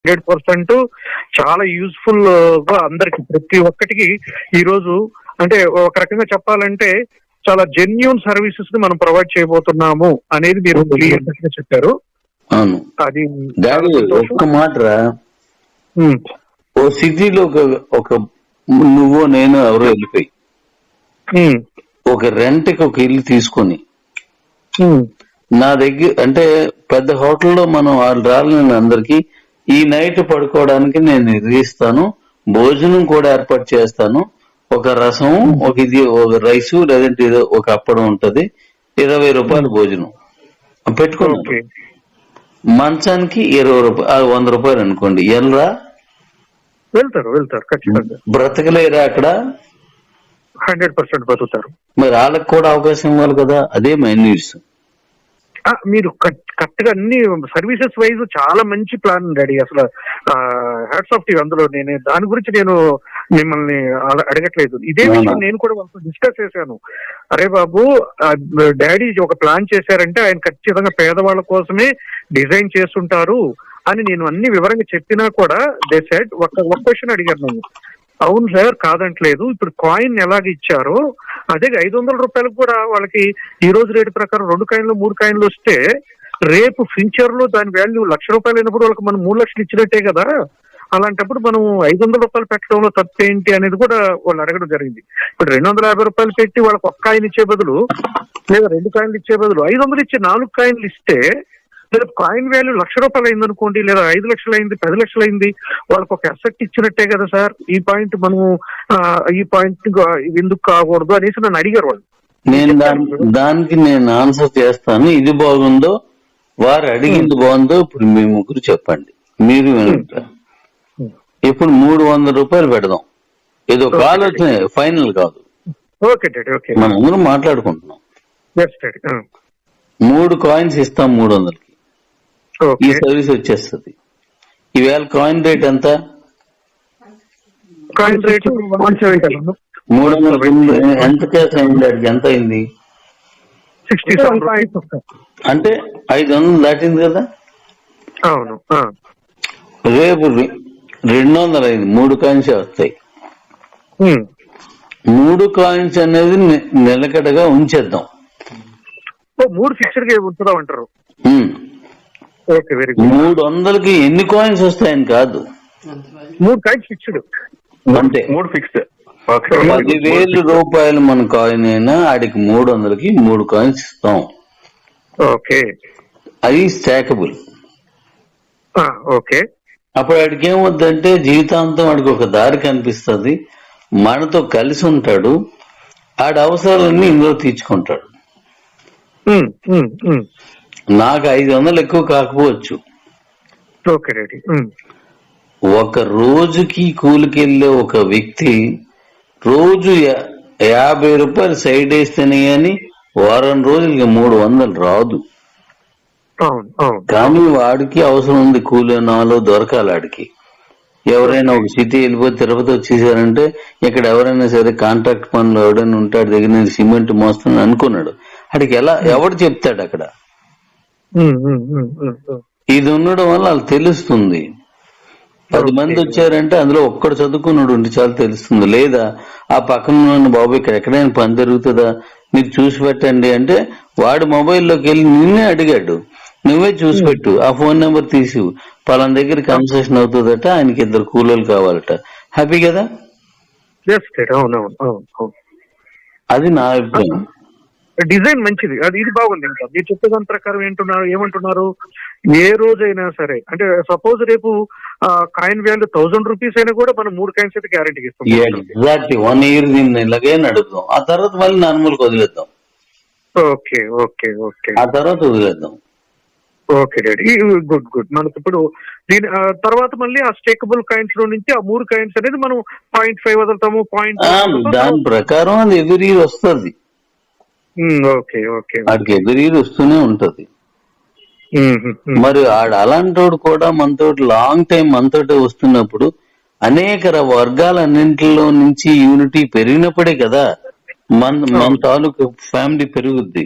Hundred percent చాలా యూస్ఫుల్గా అందరికి ప్రతి ఒక్కటికి ఈ రోజు అంటే ఒక రకంగా చెప్పాలంటే చాలా జెన్యున్ సర్వీసెస్ని మనం ప్రొవైడ్ చేయబోతున్నాము అనేది మీరు చెప్పారు. అది ఒక్క మాట ఓ సిటీలో ఒక ఒక నువ్వు నేను ఎవరో వెళ్ళిపోయి ఒక రెంట్కి ఒక ఇల్లు తీసుకొని నా దగ్గర అంటే పెద్ద హోటల్లో మనం వాళ్ళు రాలేని అందరికి ఈ నైట్ పడుకోవడానికి నేను ఇస్తాను భోజనం కూడా ఏర్పాటు చేస్తాను. ఒక రసం ఒక ఇది ఒక రైస్ లేదంటే ఏదో ఒక అప్పడం ఉంటది. ఇరవై రూపాయలు భోజనం. ఓకే. మంచానికి ఇరవై రూపాయలు వంద రూపాయలు అనుకోండి. ఎల్రా? వెళ్తారు వెళ్తారు ఖచ్చితంగా. బ్రతకలేరా అక్కడ? హండ్రెడ్ పర్సెంట్ బతుకుతారు మరి వాళ్ళకి కూడా అవకాశం ఇవ్వాలి కదా? అదే ఆ, మీరు కరెక్ట్గా అన్ని సర్వీసెస్ వైజ్ చాలా మంచి ప్లాన్ డాడీ. అసలు హ్యాట్స్ ఆఫ్ టీవీ అందులో. నేను దాని గురించి నేను మిమ్మల్ని అడగట్లేదు. ఇదే? విషయం నేను కూడా వాళ్ళతో డిస్కస్ చేశాను. అరే బాబు డాడీ ఒక ప్లాన్ చేశారంటే ఆయన ఖచ్చితంగా పేదవాళ్ళ కోసమే డిజైన్ చేస్తుంటారు అని నేను అన్ని వివరంగా చెప్పినా కూడా దే సెడ్ ఒక ఒక క్వశ్చన్ అడిగారు నేను. అవును సార్ కాదంటలేదు. ఇప్పుడు కాయిన్ ఎలాగ ఇచ్చారో అదే ఐదు వందల రూపాయలకు కూడా వాళ్ళకి ఈ రోజు రేటు ప్రకారం రెండు కాయిన్లు మూడు కాయిన్లు వస్తే రేపు ఫ్యూచర్లో దాని వాల్యూ లక్ష రూపాయలు అయినప్పుడు వాళ్ళకి మనం మూడు లక్షలు ఇచ్చినట్టే కదా? అలాంటప్పుడు మనం ఐదు వందల రూపాయలు పెట్టడంలో తప్పు ఏంటి అనేది కూడా వాళ్ళు అడగడం జరిగింది. ఇప్పుడు రెండు వందల యాభై రూపాయలు పెట్టి వాళ్ళకి ఒక్క కాయిన్ ఇచ్చే బదులు లేదా రెండు కాయిన్లు ఇచ్చే బదులు ఐదు వందలు ఇచ్చి నాలుగు కాయిన్లు ఇస్తే లేదా కాయిన్ వాల్యూ లక్ష రూపాయలు అయింది అనుకోండి లేదా ఐదు లక్షలు అయింది పది లక్షలు అయింది వాళ్ళకి ఒక అసెట్ ఇచ్చినట్టే కదా సార్? ఈ పాయింట్ మనము ఈ పాయింట్ ఎందుకు కాకూడదు అనేసి నన్ను అడిగారు వాళ్ళు. నేను దానికి నేను ఆన్సర్ చేస్తాను. ఇది బాగుందో వారు అడిగింది బాగుందో ఇప్పుడు మీ ముగ్గురు చెప్పండి. మీరు ఇప్పుడు మూడు వందల రూపాయలు పెడదాం. ఇది ఒక ఆలోచన ఫైనల్ కాదు. మనం అందరం మాట్లాడుకుంటున్నాం. మూడు కాయిన్స్ ఇస్తాం మూడు వందలకి. ఈ సర్వీస్ వచ్చేస్తుంది. ఈవేళ కాయిన్ రేట్ ఎంత? కాయిన్ రేట్ వన్ సెవెంటీ మూడు వందల ఎంత చేస్తాయండి వాడికి ఎంత అయింది? అంటే ఐదు వందలు దాటింది కదా? అవును ఆ. రేపు రె- రెండు వందలు అయింది మూడు కాయిన్స్ వస్తాయి. మూడు కాయిన్స్ అనేది నిలకడగా ఉంచేద్దాం. ఓ, మూడు ఫిక్స్డ్గా ఉంచుదాం అంటారు. ఉమ్. Okay very good. మూడు వందలకి ఎన్ని కాయిన్స్ వస్తాయని కాదు. మూడు కాయిన్స్ ఫిక్స్డ్. అంటే మూడు ఫిక్స్డ్. పదివేలు రూపాయలు మన కాయిన్ అయినా ఆడికి మూడు వందలకి మూడు కాయిన్స్ ఇస్తాం. ఓకే. అది స్టాకబుల్ ఓకే. అప్పుడు వాడికి ఏమవుద్దంటే జీవితాంతం వాడికి ఒక దారి కనిపిస్తుంది. మనతో కలిసి ఉంటాడు. ఆడి అవసరాలన్నీ ఇందులో తీర్చుకుంటాడు. నాకు ఐదు వందలు ఎక్కువ కాకపోవచ్చు. ఒక రోజుకి కూలికెళ్ళే ఒక వ్యక్తి రోజు యాభై రూపాయలు సైడ్ వేస్తేనే గాని వారం రోజులకి మూడు వందలు రాదు. కానీ వాడికి అవసరం ఉంది కూలి నాలో దొరకాలి ఆడికి. ఎవరైనా ఒక సిటీ వెళ్ళిపోయి తిరుపతి వచ్చేసారంటే ఇక్కడ ఎవరైనా సరే కాంట్రాక్ట్ పనులు ఎవడైనా ఉంటాడు దగ్గర నేను సిమెంట్ మోస్తాను అనుకున్నాడు. ఆడికి ఎలా ఎవడు చెప్తాడు అక్కడ. ఇది ఉండడం వల్ల వాళ్ళకి తెలుస్తుంది. పది మంది వచ్చారంటే అందులో ఒక్కడు చదువుకున్నాడు ఉంటే చాలా తెలుస్తుంది. లేదా ఆ పక్కన ఉన్న బాబు ఇక్కడ ఎక్కడైనా పని జరుగుతుందా? మీరు చూసి పెట్టండి అంటే వాడు మొబైల్లోకి వెళ్ళి నిన్నే అడిగాడు. నువ్వే చూసి పెట్టు. ఆ ఫోన్ నెంబర్ తీసి పలానా దగ్గర కన్సెషన్ అవుతుందట ఆయనకి ఇద్దరు కూలీలు కావాలట. హ్యాపీ కదా? అది నా అభిప్రాయం. డిజైన్ మంచిది. అది ఇది బాగుంది ఇంకా. మీరు చెప్పేదాని ప్రకారం ఏంటున్నారు ఏమంటున్నారు? ఏ రోజైనా సరే. అంటే సపోజ్ రేపు కాయిన్ వాల్యూ థౌసండ్ రూపీస్ అయినా కూడా మనం మూడు కాయిన్స్ అయితే గ్యారంటీ ఇస్తాం. ఎగ్జాక్ట్ వన్ ఇయర్ దీన్ని ఇలాగే నడుపుదాం ఆ తర్వాత మళ్ళీ నార్మల్కి వదిలేద్దాం. ఓకే ఓకే ఓకే ఆ తర్వాత వదిలేద్దాం. Okay daddy. Good good. మనకి ఇప్పుడు దీని తర్వాత మళ్ళీ ఆ స్టేకబుల్ కాయిన్స్లో నుంచి ఆ మూడు కాయిన్స్ అనేది మనం పాయింట్ ఫైవ్ వదులుతాము పాయింట్ దాని ప్రకారం అది ఎదురు వస్తుంది. ఓకే ఓకే వాడికి ఎదురు వస్తూనే ఉంటది. మరి ఆడు అలాంటోడు కూడా మనతో లాంగ్ టైం మనతోటే వస్తున్నప్పుడు అనేక వర్గాలన్నింటిలో నుంచి యూనిటీ పెరిగినప్పుడే కదా మన మన తాలూకు ఫ్యామిలీ పెరుగుద్ది.